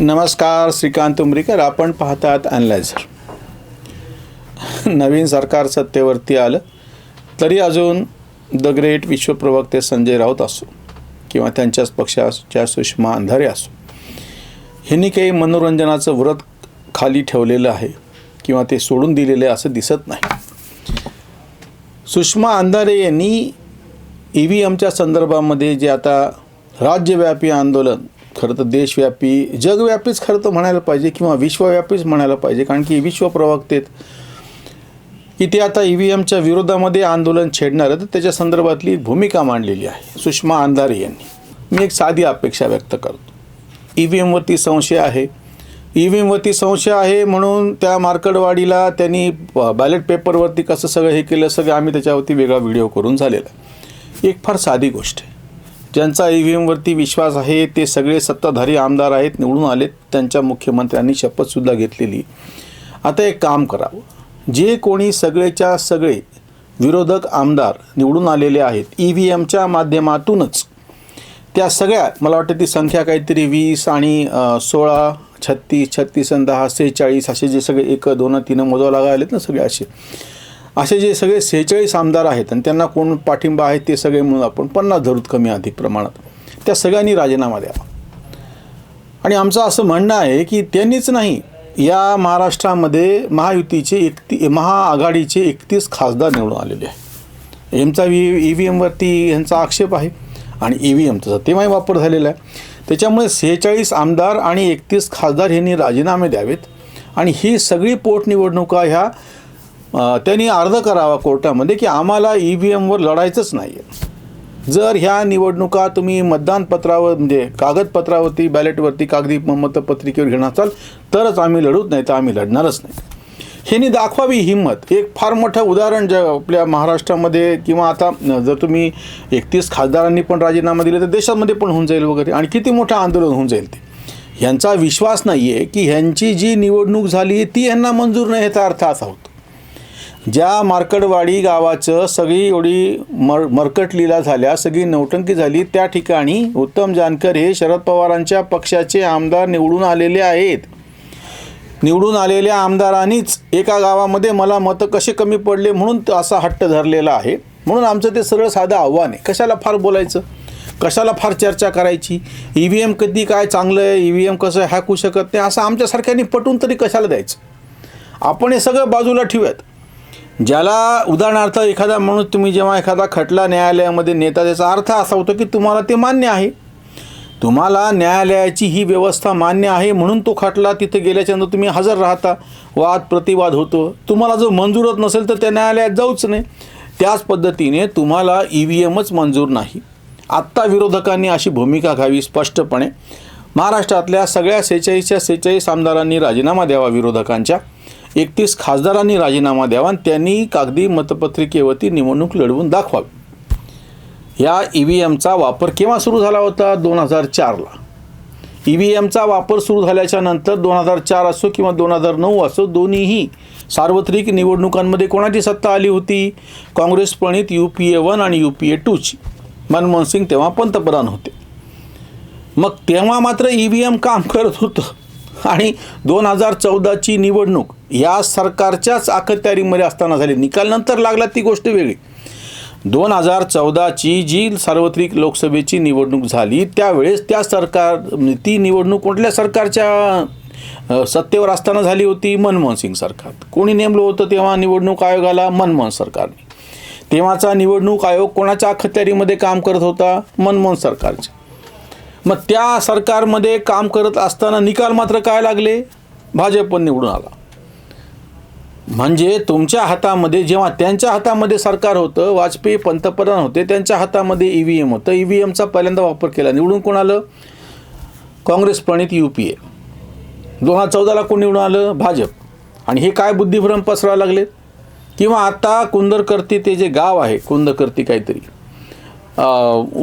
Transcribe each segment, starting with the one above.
नमस्कार श्रीकांत उमरीकर. आपण पाहतात अनलायझर नवीन सरकार सत्तेवरती आलं तरी अजून द ग्रेट विश्वप्रवक्ते संजय राऊत असो किंवा त्यांच्याच पक्षाच्या सुषमा अंधारे असो ह्यांनी काही मनोरंजनाचं व्रत खाली ठेवलेलं आहे किंवा ते सोडून दिलेलं आहे असं दिसत नाही. सुषमा अंधारे यांनी ई व्ही एमच्या संदर्भामध्ये जे आता राज्यव्यापी आंदोलन खरं तर देशव्यापी जगव्यापीच खरं तर म्हणायला पाहिजे किंवा विश्वव्यापीच म्हणायला पाहिजे कारण की विश्व प्रवक्तेत की ते आता ई व्ही एमच्या विरोधामध्ये आंदोलन छेडणार आहे तर त्याच्या संदर्भातली भूमिका मांडलेली आहे सुषमा अंधारे यांनी. मी एक साधी अपेक्षा व्यक्त करतो. ई व्ही एमवरती संशय आहे. ई व्ही एमवरती संशय आहे म्हणून त्या मार्कडवाडीला त्यांनी बॅलेट पेपरवरती कसं सगळं हे केलं सगळं आम्ही त्याच्यावरती वेगळा व्हिडिओ करून झालेला एक फार साधी गोष्ट आहे. ज्यांचा ई व्ही एमवरती विश्वास आहे ते सगळे सत्ताधारी आमदार आहेत निवडून आलेत. त्यांच्या मुख्यमंत्र्यांनी शपथसुद्धा घेतलेली. आता एक काम करावं जे कोणी सगळेच्या सगळे विरोधक आमदार निवडून आलेले आहेत ई व्ही एमच्या माध्यमातूनच त्या सगळ्या मला वाटतं ती संख्या काहीतरी वीस आणि सोळा छत्तीस छत्तीस आणि दहा सेहेचाळीस असे जे सगळे एक दोन तीन मोजावं लागा आलेत ना सगळे असे. असे जे सगळे सेहेचाळीस आमदार आहेत आणि त्यांना कोण पाठिंबा आहे ते सगळे म्हणून आपण पन्नास धरूत कमी अधिक प्रमाणात त्या सगळ्यांनी राजीनामा द्यावा. आणि आमचं असं म्हणणं आहे की त्यांनीच नाही या महाराष्ट्रामध्ये महायुतीचे एकती महाआघाडीचे एकतीस खासदार निवडून आलेले आहे एमचा व्ही ई व्ही एमवरती यांचा आक्षेप आहे आणि ई व्ही एमचा सत्यमाही वापर झालेला आहे. त्याच्यामुळे सेहेचाळीस आमदार आणि एकतीस खासदार यांनी राजीनामे द्यावेत आणि ही सगळी पोटनिवडणुका ह्या त्यांनी अर्ज करावा कोर्टामध्ये की आम्हाला ई व्ही एमवर लढायचंच नाही आहे जर ह्या निवडणुका तुम्ही मतदानपत्रावर म्हणजे कागदपत्रावरती बॅलेटवरती कागदी मतपत्रिकेवर घेणार असाल तरच आम्ही लढूच नाही तर आम्ही लढणारच नाही. ह्यांनी दाखवावी हिंमत. एक फार मोठं उदाहरण ज आपल्या महाराष्ट्रामध्ये किंवा आता जर तुम्ही एकतीस खासदारांनी पण राजीनामा दिले तर देशामध्ये पण होऊन जाईल वगैरे. आणि किती मोठं आंदोलन होऊन जाईल ते. ह्यांचा विश्वास नाही आहे की ह्यांची जी निवडणूक झाली ती यांना मंजूर नाही याचा अर्थ असा होतो. ज्या मार्कडवाडी गावाचं सगळी एवढी मर मरकट लीला झाल्या सगळी नौटंकी झाली त्या ठिकाणी उत्तम जानकर हे शरद पवारांच्या पक्षाचे आमदार निवडून आलेले आहेत. निवडून आलेल्या आमदारांनीच एका गावामध्ये मला मतं कसे कमी पडले म्हणून असा हट्ट धरलेला आहे. म्हणून आमचं ते सरळ साधं आव्हान आहे. कशाला फार बोलायचं? कशाला फार चर्चा करायची? ई व्ही एम कधी काय चांगलं आहे? ई व्ही एम कसं हाकू शकत नाही? असं आमच्यासारख्यांनी पटून तरी कशाला द्यायचं? आपण हे सगळं बाजूला ठेवूयात. ज्याला उदाहरणार्थ एखादा माणूस तुम्ही जेव्हा एखादा खटला न्यायालयामध्ये नेता त्याचा अर्थ असा होतो की तुम्हाला ते मान्य आहे. तुम्हाला न्यायालयाची ही व्यवस्था मान्य आहे म्हणून तो खटला तिथे गेल्याच्यानंतर तुम्ही हजर राहता. वाद प्रतिवाद होतो. तुम्हाला जो मंजूरच नसेल तर त्या न्यायालयात जाऊच नाही. त्याच पद्धतीने तुम्हाला ई व्ही एमच मंजूर नाही. आत्ता विरोधकांनी अशी भूमिका घ्यावी स्पष्टपणे. महाराष्ट्रातल्या सगळ्या सेहेचाळीसच्या सेहेचाळीस आमदारांनी राजीनामा द्यावा विरोधकांच्या. एकतीस खासदारांनी राजीनामा द्यावा आणि त्यांनी कागदी मतपत्रिकेवरती निवडणूक लढवून दाखवावी. या ई व्ही एमचा वापर केव्हा सुरू झाला होता? दोन हजार चारला. ई व्ही एमचा वापर सुरू झाल्याच्यानंतर दोन हजार चार असो किंवा दोन हजार नऊ असो दोन्हीही सार्वत्रिक निवडणुकांमध्ये कोणाची सत्ता आली होती? काँग्रेस प्रणित यू पी ए वन आणि यू पी ए टूची. मनमोहन सिंग तेव्हा पंतप्रधान होते. मग तेव्हा मात्र ई व्ही एम काम करत होतं. आणि दोन हजार चौदाची निवडणूक या सरकारच्याच अखत्यारीमध्ये असताना झाली. निकालनंतर लागला ती गोष्ट वेगळी. दोन हजार चौदाची जी सार्वत्रिक लोकसभेची निवडणूक झाली त्यावेळेस त्या सरकार ती निवडणूक कुठल्या सरकारच्या सत्तेवर असताना झाली होती? मनमोहन सिंग सरकार. कोणी नेमलं होतं तेव्हा निवडणूक आयोगाला? मनमोहन सरकारने. तेव्हाचा निवडणूक आयोग कोणाच्या अखत्यारीमध्ये काम करत होता? मनमोहन सरकारच्या. मग त्या सरकारमध्ये काम करत असताना निकाल मात्र काय लागले? भाजप निवडून आला. म्हणजे तुमच्या हातामध्ये जेव्हा त्यांच्या हातामध्ये सरकार होतं वाजपेयी पंतप्रधान होते त्यांच्या हातामध्ये ई व्ही एम होतं. ई व्ही एमचा पहिल्यांदा वापर केला. निवडून कोण आलं? काँग्रेस प्रणित यू पी ए. दोन हजार चौदाला कोण निवडून आलं? भाजप. आणि हे काय बुद्धिभ्रम पसरायला लागले? किंवा आता कुंदरकर्ती ते जे गाव आहे कुंदकर्ती काहीतरी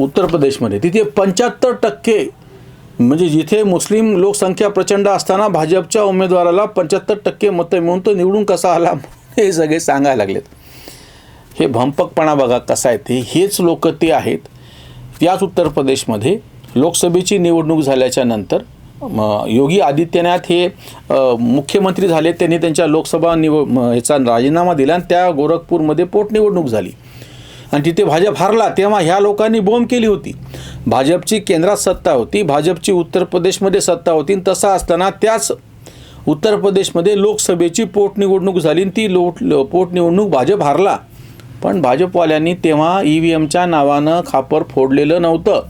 उत्तर प्रदेशमध्ये तिथे पंच्याहत्तर टक्के म्हणजे जिथे मुस्लिम लोकसंख्या प्रचंड असताना भाजपच्या उमेदवाराला पंच्याहत्तर टक्के मतं मिळून तो निवडून कसा आला हे सगळे सांगायला लागलेत. हे भंपकपणा बघा कसा आहे ते. हेच लोक ते आहेत. याच उत्तर प्रदेशमध्ये लोकसभेची निवडणूक झाल्याच्यानंतर योगी आदित्यनाथ हे मुख्यमंत्री झाले त्यांनी त्यांच्या लोकसभा निव याचा ह्याचा राजीनामा दिला आणि त्या गोरखपूरमध्ये पोटनिवडणूक झाली. आणि तिथे भाजप हारला तेव्हा ह्या लोकांनी बोंब केली होती. भाजपची केंद्रात सत्ता होती भाजपची उत्तर प्रदेशमध्ये सत्ता होती तसा असताना त्याच उत्तर प्रदेशमध्ये लोकसभेची पोटनिवडणूक झाली आणि ती लोट पोटनिवडणूक भाजप हारला. पण भाजपवाल्यांनी तेव्हा ई व्ही एमच्या नावानं खापर फोडलेलं नव्हतं.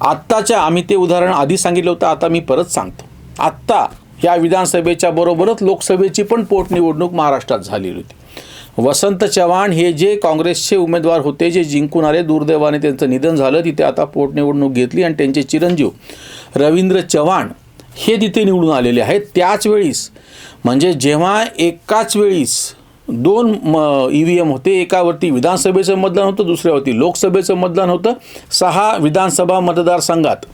आत्ताच्या आम्ही ते उदाहरण आधी सांगितलं होतं आता मी परत सांगतो. आत्ता या विधानसभेच्या बरोबरच लोकसभेची पण पोटनिवडणूक महाराष्ट्रात झालेली होती. वसंत चव्हाण हे जे काँग्रेसचे उमेदवार होते जे जिंकून आले दुर्दैवाने त्यांचं निधन झालं तिथे आता पोटनिवडणूक घेतली आणि त्यांचे चिरंजीव रवींद्र चव्हाण हे तिथे निवडून आलेले आहेत. त्याच वेळीस म्हणजे जेव्हा एकाच वेळीस दोन म ई व्ही एम होते एकावरती विधानसभेचं मतदान होतं दुसऱ्यावरती लोकसभेचं मतदान होतं सहा विधानसभा मतदारसंघात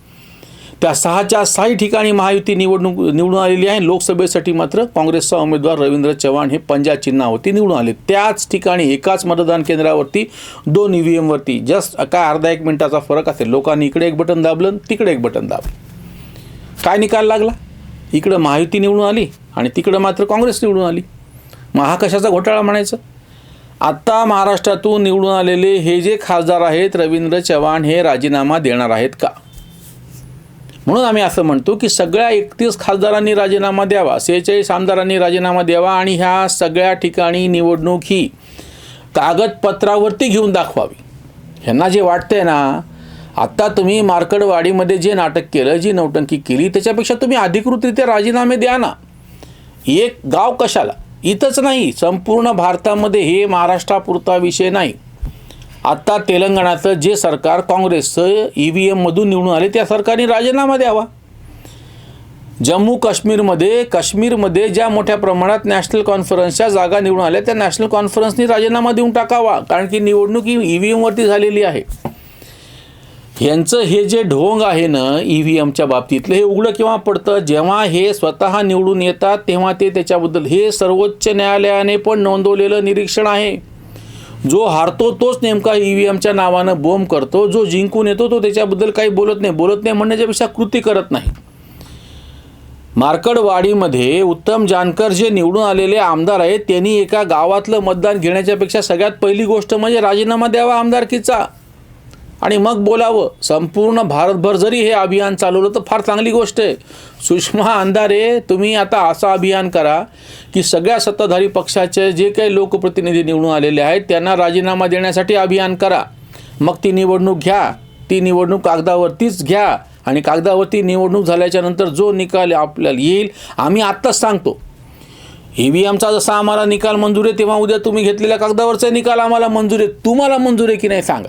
त्या सहाच्या सहाही ठिकाणी महायुती निवडणूक निवडून आलेली आहे. लोकसभेसाठी मात्र काँग्रेसचा उमेदवार रवींद्र चव्हाण हे पंजा चिन्हावरती निवडून आले त्याच ठिकाणी एकाच मतदान केंद्रावरती दोन ई व्ही एमवरती जस्ट काय अर्धा एक मिनिटाचा फरक असेल. लोकांनी इकडे एक बटन दाबलं आणि तिकडे एक बटन दाबलं. काय निकाल लागला? इकडं महायुती निवडून आली आणि तिकडं मात्र काँग्रेस निवडून आली. मग हा कशाचा घोटाळा म्हणायचं? आत्ता महाराष्ट्रातून निवडून आलेले हे जे खासदार आहेत रवींद्र चव्हाण हे राजीनामा देणार आहेत का? म्हणून आम्ही असं म्हणतो की सगळ्या एकतीस खासदारांनी राजीनामा द्यावा सेहेचाळीस आमदारांनी राजीनामा द्यावा आणि ह्या सगळ्या ठिकाणी निवडणूक ही कागदपत्रावरती घेऊन दाखवावी. ह्यांना जे वाटतंय ना आत्ता तुम्ही मार्कडवाडीमध्ये जे नाटक केलं जी नौटंकी केली त्याच्यापेक्षा तुम्ही अधिकृतरित्या राजीनामे द्या ना. एक गाव कशाला? इथंच नाही संपूर्ण भारतामध्ये हे महाराष्ट्रापुरता विषय नाही. आत्ता तेलंगणाचं जे सरकार काँग्रेसचं ई व्ही एममधून निवडून आले त्या सरकारने राजीनामा द्यावा. जम्मू काश्मीरमध्ये काश्मीरमध्ये ज्या मोठ्या प्रमाणात नॅशनल कॉन्फरन्सच्या जागा निवडून आल्या त्या नॅशनल कॉन्फरन्सनी राजीनामा देऊन टाकावा कारण की निवडणूक ही ई व्ही एमवरती झालेली आहे. यांचं हे जे ढोंग आहे ना ई व्ही एमच्या बाबतीतलं हे उघडं केव्हा पडतं? जेव्हा हे स्वतः निवडून येतात तेव्हा ते त्याच्याबद्दल हे सर्वोच्च न्यायालयाने पण नोंदवलेलं निरीक्षण आहे. जो हारतो तोच नेमका ई एमच्या नावानं बोंब करतो. जो जिंकून येतो तो त्याच्याबद्दल काही बोलत नाही. बोलत नाही म्हणण्याच्यापेक्षा कृती करत नाही. मार्कडवाडीमध्ये उत्तम जानकर जे निवडून आलेले आमदार आहेत त्यांनी एका गावातलं मतदान घेण्याच्यापेक्षा सगळ्यात पहिली गोष्ट म्हणजे राजीनामा द्यावा आमदारकीचा. आणि मग बोलावं. संपूर्ण भारतभर जरी हे अभियान चालवलं तर फार चांगली गोष्ट आहे. सुषमा अंधारे तुम्ही आता असं अभियान करा की सगळ्या सत्ताधारी पक्षाचे जे काही लोकप्रतिनिधी निवडून आलेले आहेत त्यांना राजीनामा देण्यासाठी अभियान करा. मग ती निवडणूक घ्या. ती निवडणूक कागदावरतीच घ्या. आणि कागदावरती निवडणूक झाल्याच्यानंतर जो निकाल आपल्याला येईल आम्ही आत्ताच सांगतो. ई व्ही एमचा जसा आम्हाला निकाल मंजूर आहे तेव्हा उद्या तुम्ही घेतलेल्या कागदावरचा निकाल आम्हाला मंजूर आहे. तुम्हाला मंजूर आहे की नाही सांगा.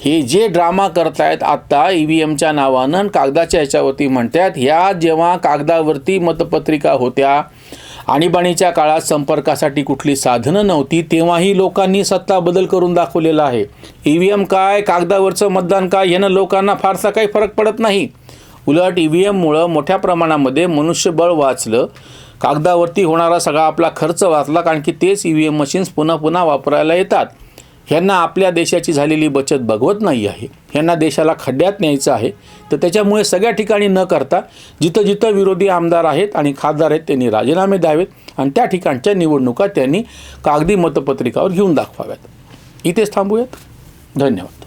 हे जे ड्रामा करतायत आत्ता ई व्ही एमच्या नावानं आणि कागदाच्या ह्याच्यावरती म्हणतात ह्या जेव्हा कागदावरती मतपत्रिका होत्या आणीबाणीच्या काळात संपर्कासाठी कुठली साधनं नव्हती तेव्हाही लोकांनी सत्ता बदल करून दाखवलेला आहे. ई व्ही एम काय कागदावरचं मतदान काय यानं लोकांना फारसा काही फरक पडत नाही. उलट ई व्ही एममुळं मोठ्या प्रमाणामध्ये मनुष्यबळ वाचलं. कागदावरती होणारा सगळा आपला खर्च वाचला कारण की तेच ई व्ही एम मशीन्स पुन्हा पुन्हा वापरायला येतात. ह्यांना आपल्या देशाची झालेली बचत बघवत नाही आहे. ह्यांना देशाला खड्ड्यात न्यायचं आहे. तर त्याच्यामुळे सगळ्या ठिकाणी न करता जिथं जिथं विरोधी आमदार आहेत आणि खासदार आहेत त्यांनी राजीनामे द्यावेत आणि त्या ठिकाणच्या निवडणुका त्यांनी कागदी मतपत्रिकावर घेऊन दाखवाव्यात. इथेच थांबूयात. धन्यवाद.